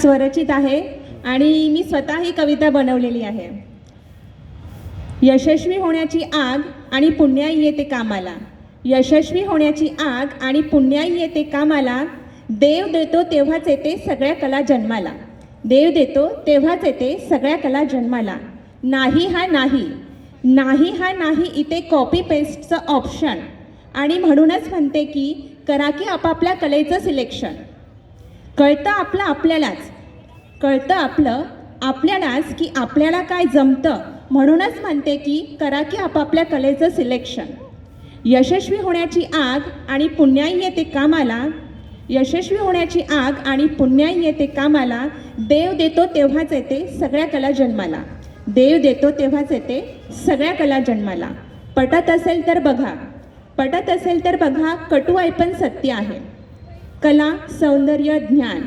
स्वरचित आहे आणि मी स्वतः ही कविता बनवलेली आहे. यशस्वी होण्याची आग आणि पुण्याई येते कामाला. यशस्वी होण्याची आग आणि पुण्याई येते कामाला. देव देतो तेव्हाच येते सगळ्या कला जन्माला. देव देतो तेव्हाच येते सगळ्या कला जन्माला. नाही हा नाही. नाही हा नाही इथे कॉपी पेस्टचं ऑप्शन आणि म्हणूनच म्हणते की करा की आपापल्या कलेचं सिलेक्शन कळतं आपलं आपल्यालाच. कळतं आपलं आपल्यालाच की आपल्याला काय जमतं. म्हणूनच म्हणते की करा की आपापल्या कलेचं सिलेक्शन यशस्वी होण्याची आग आणि पुण्याई येते कामाला. यशस्वी होण्याची आग आणि पुण्याई येते कामाला. देव देतो तेव्हाच येते सगळ्या कला जन्माला. देव देतो तेव्हाच येते सगळ्या कला जन्माला. पटत असेल तर बघा. पटत असेल तर बघा कटू ऐपण सत्य आहे. कला सौंदर्य ज्ञान.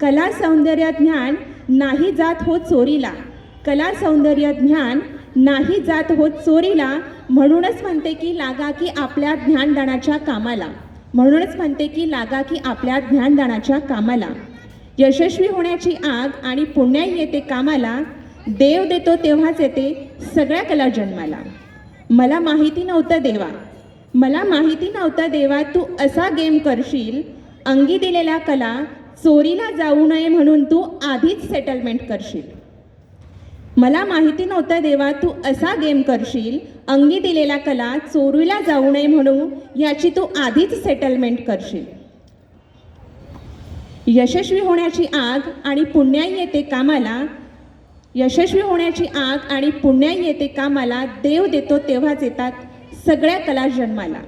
कला सौंदर्य ज्ञान नाही जात होत चोरीला. कला सौंदर्य ज्ञान नाही जात होत चोरीला म्हणूनच म्हणते की लागा की आपल्या ज्ञानदानाच्या कामाला. म्हणूनच म्हणते की लागा की आपल्या ज्ञानदानाच्या कामाला. यशस्वी होण्याची आग आणि पुण्याई येते कामाला. देव देतो तेव्हाच येते सगळ्या कला जन्माला. मला माहिती नव्हतं देवा. मला माहिती नव्हतं देवा तू असा गेम करशील अंगी दिलेल्या कला चोरीला जाऊ नये म्हणून तू आधीच सेटलमेंट करशील. मला माहिती नव्हतं देवा तू असा गेम करशील अंगी दिलेला कला चोरीला जाऊ नये म्हणून याची तू आधीच सेटलमेंट करशील. यशस्वी होण्याची आग आणि पुण्याई येते कामाला यशस्वी होण्याची आग आणि पुण्याई येते कामाला देव देतो तेव्हाच येतात सगळ्या कला जन्माला.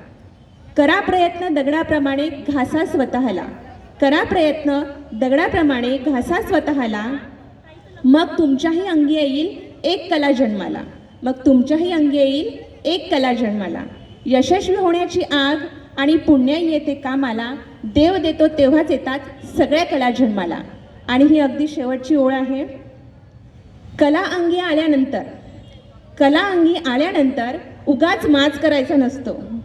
करा प्रयत्न दगडाप्रमाणे घासा स्वतःला. करा प्रयत्न दगडाप्रमाणे घासा स्वतःला. मग तुमच्याही अंगी येईल एक कला जन्माला. मग तुमच्याही अंगी येईल एक कला जन्माला. यशस्वी होण्याची आग आणि पुण्याई येते कामाला. देव देतो तेव्हाच येतात सगळ्या कला जन्माला. आणि ही अगदी शेवटची ओळ आहे. कला अंगी आल्यानंतर. कला अंगी आल्यानंतर उगाच माज करायचा नसतो.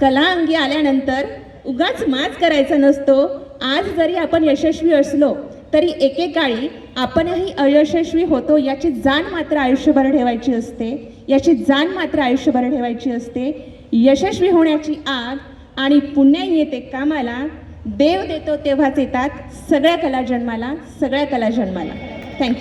कला अंगी आल्यानंतर उगाच माच करायचा नसतो. आज जरी आपण यशस्वी असलो तरी एकेकाळी आपणही अयशस्वी होतो याची जाण मात्र आयुष्यभर ठेवायची असते. याची जाण मात्र आयुष्यभर ठेवायची असते. यशस्वी होण्याची आग आणि पुण्य येते कामाला. देव देतो तेव्हाच येतात सगळ्या कला जन्माला सगळ्या कला जन्माला